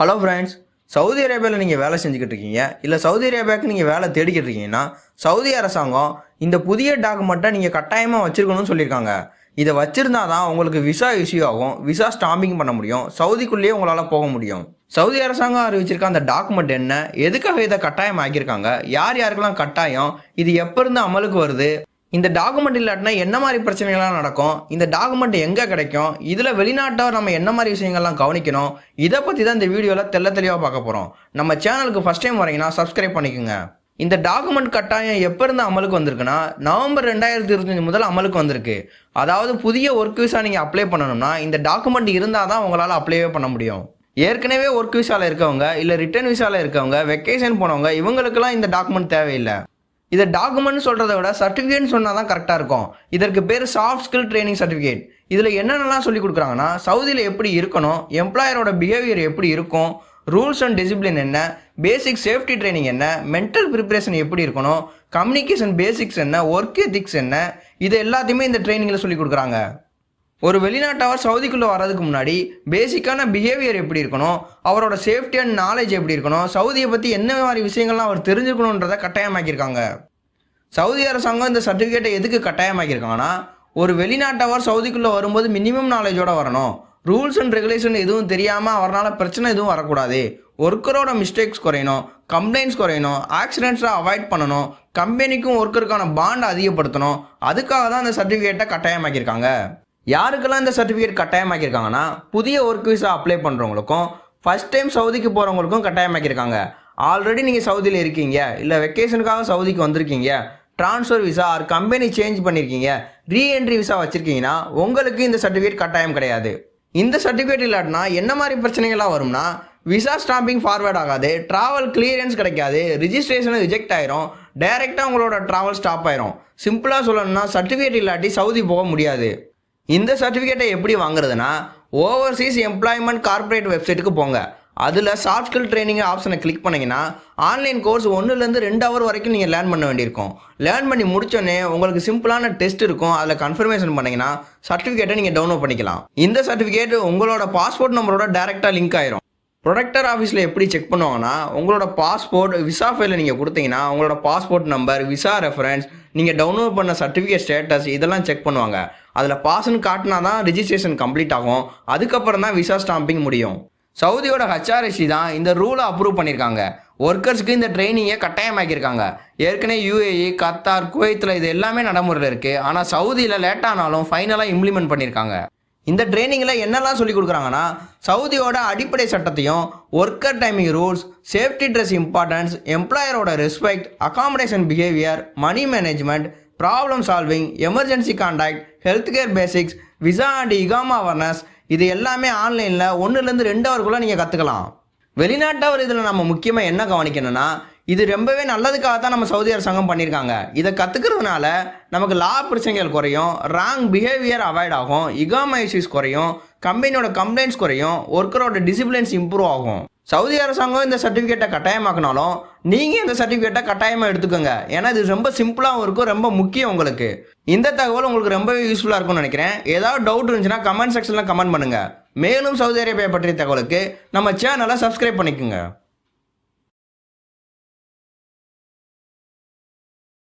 Hello friends Saudi அரேபியாவில் நீங்கள் வேலை செஞ்சுக்கிட்டு இருக்கீங்க இல்லை சவுதி அரேபியாவுக்கு நீங்கள் வேலை தேடிக்கிட்டு இருக்கீங்கன்னா சவுதி அரசாங்கம் இந்த புதிய டாக்குமெண்ட்டை நீங்கள் கட்டாயமாக வச்சுருக்கணும்னு சொல்லியிருக்காங்க. இதை வச்சுருந்தா தான் உங்களுக்கு விசா இஷ்யூ ஆகும் விசா ஸ்டாம்பிங் பண்ண முடியும் சவுதிக்குள்ளேயே உங்களால் போக முடியும். சவுதி அரசாங்கம் அறிவிச்சிருக்க அந்த டாக்குமெண்ட் என்ன எதுக்காக இதை கட்டாயம் ஆக்கியிருக்காங்க யார் யாருக்கெல்லாம் கட்டாயம் இது எப்போ இருந்து அமலுக்கு வருது இந்த டாக்குமெண்ட் இல்லாட்டினா என்ன மாதிரி பிரச்சனைகள்லாம் நடக்கும்? இந்த டாக்குமெண்ட் எங்கே கிடைக்கும்? இதில் வெளிநாட்டை நம்ம என்ன மாதிரி விஷயங்கள்லாம் கவனிக்கணும்? இதை பற்றி தான் இந்த வீடியோவில் தெள்ள தெளிவாக பார்க்க போகிறோம் நம்ம சேனலுக்கு ஃபஸ்ட் டைம் வரீங்கன்னா சப்ஸ்கிரைப் பண்ணிக்கோங்க. இந்த டாக்குமெண்ட் கட்டாயம் எப்போ இருந்து அமலுக்கு வந்திருக்குன்னா நவம்பர் ரெண்டாயிரத்தி இருபத்தஞ்சி முதல் அமலுக்கு வந்திருக்கு. அதாவது புதிய ஒர்க் விசா நீங்கள் அப்ளை பண்ணணும்னா இந்த டாக்குமெண்ட் இருந்தால் தான் உங்களால் அப்ளைவே பண்ண முடியும். ஏற்கனவே ஒர்க் விசாவில் இருக்கவங்க இல்லை ரிட்டர்ன் விசாவில் இருக்கவங்க வெக்கேஷன் போனவங்க இவங்களுக்கெல்லாம் இந்த டாக்குமெண்ட் தேவையில்லை. இதை டாக்குமெண்ட் சொல்கிறத விட சர்டிஃபிகேட் சொன்னால் தான் கரெக்டாக இருக்கும். இதற்கு பேர் சாஃப்ட் ஸ்கில் ட்ரைனிங் சர்டிஃபிகேட் இதில் என்னென்னலாம் சொல்லி கொடுக்குறாங்கன்னா சவுதியில் எப்படி இருக்கணும் எம்ப்ளாயரோட பிஹேவியர் எப்படி இருக்கும் ரூல்ஸ் அண்ட் டிசிப்ளின் என்ன பேசிக் சேஃப்டி ட்ரைனிங் என்ன மென்டல் ப்ரிப்பரேஷன் எப்படி இருக்கணும் கம்யூனிகேஷன் பேசிக்ஸ் என்ன ஒர்க் எத்திக்ஸ் என்ன இது எல்லாத்தையுமே இந்த ட்ரைனிங்கில் சொல்லி கொடுக்குறாங்க. ஒரு வெளிநாட்டவர் சவுதிக்குள்ளே வர்றதுக்கு முன்னாடி பேசிக்கான பிஹேவியர் எப்படி இருக்கணும் அவரோட சேஃப்டி அண்ட் நாலேஜ் எப்படி இருக்கணும் சவுதியை பற்றி என்ன மாதிரி விஷயங்கள்லாம் அவர் தெரிஞ்சுக்கணுன்றதை கட்டாயமாக்கியிருக்காங்க. சவுதி அரசாங்கம் இந்த சர்டிஃபிகேட்டை எதுக்கு கட்டாயமாக்கியிருக்காங்கன்னா ஒரு வெளிநாட்டவர் சவுதிக்குள்ளே வரும்போது மினிமம் நாலேஜோடு வரணும். ரூல்ஸ் அண்ட் ரெகுலேஷன் எதுவும் தெரியாமல் அவரால் பிரச்சனை எதுவும் வரக்கூடாது. ஒர்க்கரோட மிஸ்டேக்ஸ் குறையணும் கம்ப்ளைண்ட்ஸ் குறையணும் ஆக்சிடென்ட்ஸை அவாய்ட் பண்ணணும் கம்பெனிக்கும் ஒர்க்கருக்கான பாண்ட் அதிகப்படுத்தணும். அதுக்காக தான் இந்த சர்டிஃபிகேட்டை கட்டாயமாக்கியிருக்காங்க. யாருக்கெல்லாம் இந்த சர்டிஃபிகேட் கட்டாயமாக்கியிருக்காங்கன்னா புதிய ஒர்க் விசா அப்ளை பண்ணுறவங்களுக்கும் ஃபர்ஸ்ட் டைம் சவுதிக்கு போகிறவங்களுக்கும் கட்டாயமாக்கியிருக்காங்க. ஆல்ரெடி நீங்கள் சவுதியில் இருக்கீங்க இல்லை வெக்கேஷனுக்காக சவுதிக்கு வந்திருக்கீங்க transfer visa or company change பண்ணியிருக்கீங்க ரீஎன்ட்ரி விசா வச்சுருக்கீங்கன்னா உங்களுக்கு இந்த சர்டிஃபிகேட் கட்டாயம் கிடையாது. இந்த சர்டிஃபிகேட் இல்லாட்டினா என்ன மாதிரி பிரச்சனைகள்லாம் வரும்னா விசா ஸ்டாம்பிங் ஃபார்வேர்ட் ஆகாது ட்ராவல் கிளியரன்ஸ் கிடைக்காது ரிஜிஸ்ட்ரேஷன் ரிஜெக்ட் ஆயிரும் டைரெக்டாக உங்களோட ட்ராவல் ஸ்டாப் ஆயிரும். சிம்பிளாக சொல்லணும்னா சர்டிஃபிகேட் இல்லாட்டி சவுதி போக முடியாது. இந்த சர்டிஃபிகேட்டை எப்படி வாங்குறதுனா ஓவர்சீஸ் எம்ப்ளாய்மெண்ட் கார்ப்பரேட் வெப்சைட்டுக்கு போங்க. அதில் சாஃப்ட் ஸ்கில் ட்ரைனிங் ஆப்ஷனை கிளிக் பண்ணிங்கன்னா ஆன்லைன் கோர்ஸ் ஒன்றுலேருந்து ரெண்டு ஹவர் வரைக்கும் நீங்கள் லேர்ன் பண்ண வேண்டியிருக்கும். லேர்ன் பண்ணி முடிச்சோடனே உங்களுக்கு சிம்பிளான டெஸ்ட் இருக்கும். அதில் கன்ஃபர்மேஷன் பண்ணிங்கன்னா சர்டிஃபிகேட்டை நீங்கள் டவுன்லோட் பண்ணிக்கலாம். இந்த சர்டிஃபிகேட் உங்களோட பாஸ்போர்ட் நம்பரோட டேரெக்டாக லிங்க் ஆயிரும். ப்ரொடக்டர் ஆஃபீஸில் எப்படி செக் பண்ணுவாங்கன்னா உங்களோட பாஸ்போர்ட் விசா ஃபைலில் நீங்கள் கொடுத்தீங்கன்னா உங்களோட பாஸ்போர்ட் நம்பர் விசா ரெஃபரன்ஸ் நீங்கள் டவுன்லோட் பண்ண சர்டிஃபிகேட் ஸ்டேட்டஸ் இதெல்லாம் செக் பண்ணுவாங்க. அதில் பாஸ்ன்னு காட்டினா தான் ரிஜிஸ்ட்ரேஷன் கம்ப்ளீட் ஆகும். அதுக்கப்புறம் தான் விசா ஸ்டாம்பிங் முடியும். சவுதியோட ஹச்ஆர்எஸ்சி தான் இந்த ரூலை அப்ரூவ் பண்ணியிருக்காங்க ஒர்க்கர்ஸ்க்கு இந்த ட்ரைனிங்கை கட்டாயமாக்கியிருக்காங்க. ஏற்கனவே யூஏஇ கத்தார் குவைத்தில் இது எல்லாமே நடைமுறையில் இருக்குது ஆனால் சவுதியில் லேட்டானாலும் ஃபைனலாக இம்ப்ளிமெண்ட் பண்ணியிருக்காங்க இந்த ட்ரைனிங்கில் என்னெல்லாம் சொல்லி கொடுக்குறாங்கன்னா சவுதியோட அடிப்படை சட்டத்தையும் worker timing rules safety dress importance எம்ப்ளாயரோட respect accommodation behaviour money management problem solving emergency contact health care basics visa and இகாமா awareness இது எல்லாமே ஆன்லைனில் ஒன்றுலேருந்து ரெண்டு ஹவருக்குள்ளே நீங்கள் கற்றுக்கலாம் வெளிநாட்டவர் இதில் நம்ம முக்கியமாக என்ன கவனிக்கணும்னா இது ரொம்பவே நல்லதுக்காக தான் நம்ம சவுதி அரசாங்கம் பண்ணியிருக்காங்க. இதை கற்றுக்கிறதுனால நமக்கு லா பிரச்சனைகள் குறையும் ராங் பிஹேவியர் அவாய்ட் ஆகும் இகாமைசிஸ் குறையும் கம்பெனியோட கம்ப்ளைண்ட்ஸ் குறையும் ஒர்க்கரோட டிசிப்ளின்ஸ் இம்ப்ரூவ் ஆகும். சவுதி அரசாங்கம் இந்த சர்டிஃபிகேட்டை கட்டாயமாக்கினாலும் நீங்கள் இந்த சர்டிஃபிகேட்டை கட்டாயமாக எடுத்துக்கோங்க. ஏன்னா இது ரொம்ப சிம்பிளாகவும் இருக்கும் ரொம்ப முக்கியம் உங்களுக்கு. இந்த தகவல் உங்களுக்கு ரொம்பவே யூஸ்ஃபுல்லாக இருக்கும்னு நினைக்கிறேன். ஏதாவது டவுட் இருந்துச்சுன்னா கமெண்ட் செக்ஷனில் கமெண்ட் பண்ணுங்கள் மேலும் சவுதி அரேபியா பற்றிய தகவலுக்கு நம்ம சேனலை சப்ஸ்கிரைப் பண்ணிக்கோங்க.